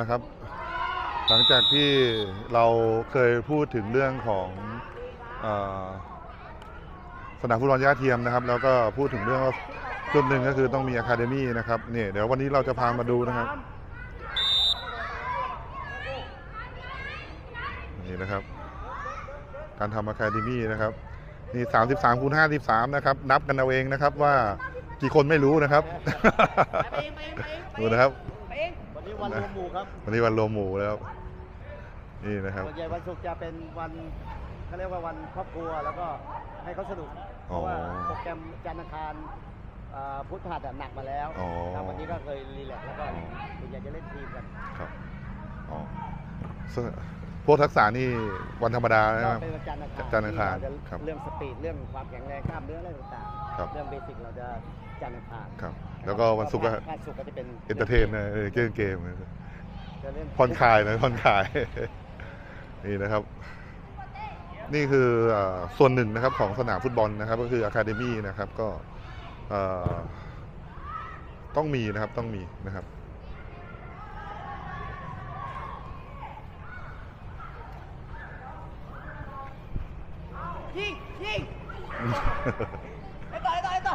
นะครับ หลังจากที่เราเคยพูดถึงเรื่องของเออสนามฟุตบอลย่าเทียมนะครับ แล้วก็พูดถึงเรื่องว่าจุดหนึ่งก็คือต้องมีอะคาเดมี่นะครับเนี่ยเดี๋ยววันนี้เราจะพามาดูนะครับนี่นะครับ การทำอะคาเดมี่นะครับนี่33คูณ53นะครับ นับกันเอาเองนะครับว่ากี่คนไม่รู้นะครับ ดูนะครับวั นนี้วันรวมหมู่ครับวันนี้วันรวมหมู่แล้ว นี่นะครับส่วนใหญ่วันศุกร์จะเป็นวันเขาเรียกว่าวันครอบครัวแล้วก็ให้เขาสนุกเพอ๋อราะว่าโปรแกรมจันทร์อังคารอ่าพุธพฤหัสอะหนักมาแล้วอ๋อครับวันนี้ก็เคยรีแลกซ์แล้วก็ส่วนใหญ่จะเล่นทีมกันครับอ๋อซึ่ง พวกทักษะนี่วันธรรมดาใช่ก็ไหมเป็นวันจันทร์อังคารจันทร์อังคารที่เจะครับเรื่องสปีดเรื่องความแข็งแรงกล้ามเนื้ออะไรต่างครับ ๆ เรื่องเบสิกเราจะจันทร์อังคารครับ แล้วก็วันศุกร์ก็วันศุกร์ก็จะเป็นเอนเตอร์เทนนะเออเกมเกมจะเล่นผ่อนคลายนะผ่อนคลาย นี่นะครับ นี่คือเอ่อส่วนหนึ่งนะครับของสนามฟุตบอลนะครับ ก็คืออะคาเดมี่นะครับก็เอ่อต้องมีนะครับต้องมีนะครับ ยิงยิงไอ้ต่